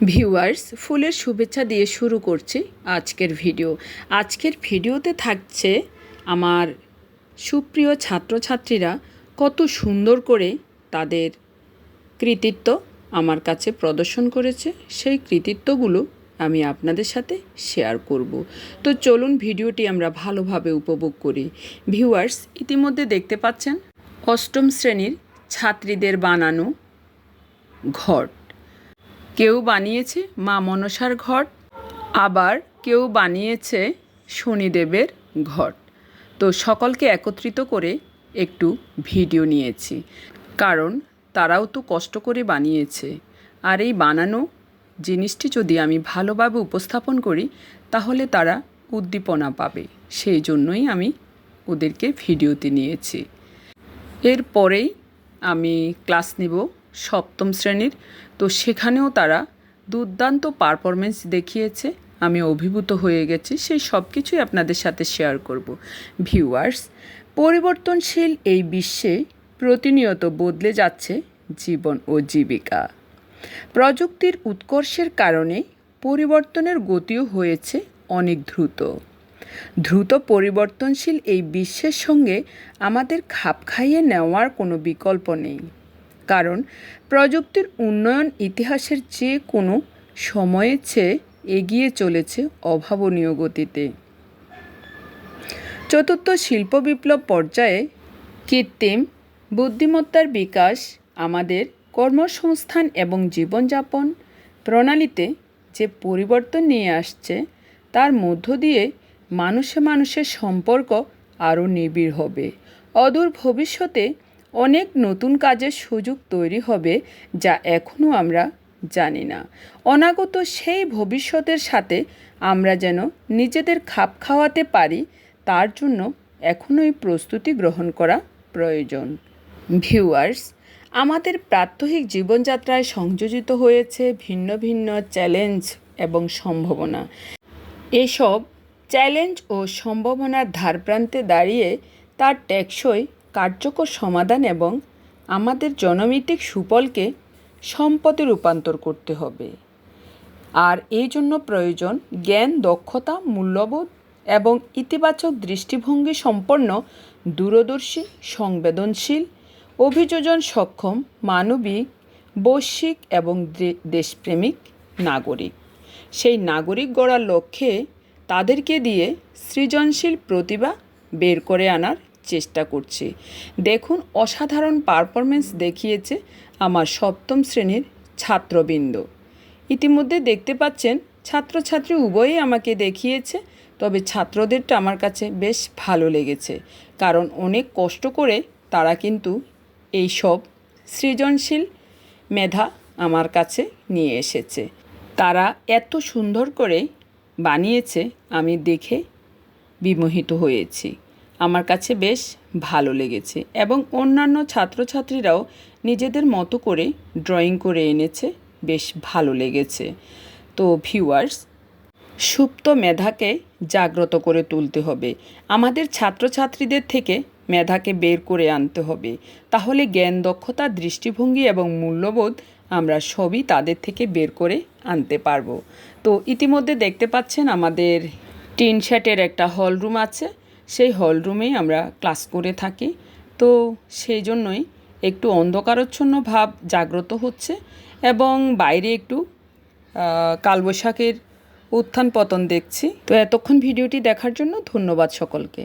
Viewers, ফুলের শুভেচ্ছা দিয়ে শুরু করছি আজকের ভিডিও। আজকের ভিডিওতে থাকছে আমার সুপ্রিয় ছাত্রছাত্রীরা কত সুন্দর করে তাদের কৃতিত্ব আমার কাছে প্রদর্শন করেছে। সেই কৃতিত্বগুলো আমি আপনাদের সাথে শেয়ার করব। তো চলুন ভিডিওটি আমরা ভালোভাবে উপভোগ করি। ভিউয়ার্স, ইতিমধ্যে দেখতে পাচ্ছেন, অষ্টম শ্রেণির ছাত্রীদের বানানো ঘট কেউ বানিয়েছে মা মনসার ঘট আবার কেউ বানিয়েছে শনিদেবের ঘট তো সকলকে একত্রিত করে একটু ভিডিও নিয়েছি। কারণ তারাও তো কষ্ট করে বানিয়েছে। আর এই বানানো জিনিসটি যদি আমি ভালোভাবে উপস্থাপন করি, তাহলে তারা উদ্দীপনা পাবে। সেই জন্যই আমি ওদেরকে ভিডিওতে নিয়েছি। এরপরেই আমি ক্লাস নেব সপ্তম শ্রেণির তো সেখানেও তারা দুর্দান্ত পারফরমেন্স দেখিয়েছে। আমি অভিভূত হয়ে গেছি, সেই সব কিছুই আপনাদের সাথে শেয়ার করব। ভিউয়ার্স পরিবর্তনশীল এই বিশ্বে প্রতিনিয়ত বদলে যাচ্ছে জীবন ও জীবিকা। প্রযুক্তির উৎকর্ষের কারণে পরিবর্তনের গতিও হয়েছে অনেক দ্রুত। দ্রুত পরিবর্তনশীল এই বিশ্বের সঙ্গে আমাদের খাপ খাইয়ে নেওয়ার কোনো বিকল্প নেই। কারণ প্রযুক্তির উন্নয়ন ইতিহাসের যে কোনো সময়ের চেয়ে এগিয়ে চলেছে অভাবনীয় গতিতে। চতুর্থ শিল্প বিপ্লব পর্যায়ে কৃত্রিম বুদ্ধিমত্তার বিকাশ আমাদের কর্মসংস্থান এবং জীবনযাপন প্রণালীতে যে পরিবর্তন নিয়ে আসছে, তার মধ্য দিয়ে মানুষে মানুষের সম্পর্ক আরও নিবিড় হবে। অদূর ভবিষ্যতে অনেক নতুন কাজের সুযোগ তৈরি হবে যা এখনও আমরা জানি না। অনাগত সেই ভবিষ্যতের সাথে আমরা যেন নিজেদের খাপ খাওয়াতে পারি, তার জন্য এখনই প্রস্তুতি গ্রহণ করা প্রয়োজন। ভিউয়ার্স, আমাদের প্রাত্যহিক জীবনযাত্রায় সংযোজিত হয়েছে ভিন্ন ভিন্ন চ্যালেঞ্জ এবং সম্ভাবনা। এসব চ্যালেঞ্জ ও সম্ভাবনার ধারপ্রান্তে দাঁড়িয়ে তার টেকসই কার্যকর সমাধান এবং আমাদের জনমিতিক সুফলকে সম্পদে রূপান্তর করতে হবে। আর এই জন্য প্রয়োজন জ্ঞান, দক্ষতা, মূল্যবোধ এবং ইতিবাচক দৃষ্টিভঙ্গি সম্পন্ন দূরদর্শী, সংবেদনশীল, অভিযোজন সক্ষম, মানবিক, বৈশ্বিক এবং দেশপ্রেমিক নাগরিক। সেই নাগরিক গড়ার লক্ষ্যে তাদেরকে দিয়ে সৃজনশীল প্রতিভা বের করে আনার চেষ্টা করছি। দেখুন, অসাধারণ পারফরমেন্স দেখিয়েছে আমার সপ্তম শ্রেণির ছাত্রবৃন্দ। ইতিমধ্যে দেখতে পাচ্ছেন, ছাত্রছাত্রী উভয়ই আমাকে দেখিয়েছে, তবে ছাত্রদেরটা আমার কাছে বেশ ভালো লেগেছে, কারণ অনেক কষ্ট করে তারা কিন্তু এই সব সৃজনশীল মেধা আমার কাছে নিয়ে এসেছে। তারা এত সুন্দর করে বানিয়েছে, আমি দেখে বিমোহিত হয়েছি। আমার কাছে বেশ ভালো লেগেছে এবং অন্যান্য ছাত্রছাত্রীরাও নিজেদের মতো করে ড্রয়িং করে এনেছে, বেশ ভালো লেগেছে। তো ভিউয়ার্স, সুপ্ত মেধাকে জাগ্রত করে তুলতে হবে। আমাদের ছাত্রছাত্রীদের থেকে মেধাকে বের করে আনতে হবে। তাহলে জ্ঞান দক্ষতা, দৃষ্টিভঙ্গি এবং মূল্যবোধ আমরা সবই তাদের থেকে বের করে আনতে পারব। তো ইতিমধ্যে দেখতে পাচ্ছেন আমাদের টিন শ্যাটের একটা হল রুম আছে। সেই হল রুমেই আমরা ক্লাস করে থাকি। তো সেই জন্যই একটু অন্ধকারচ্ছন্ন ভাব জাগ্রত হচ্ছে এবং বাইরে একটু কালবৈশাখের উত্থান পতন দেখছি। তো এতক্ষণ ভিডিওটি দেখার জন্য ধন্যবাদ সকলকে।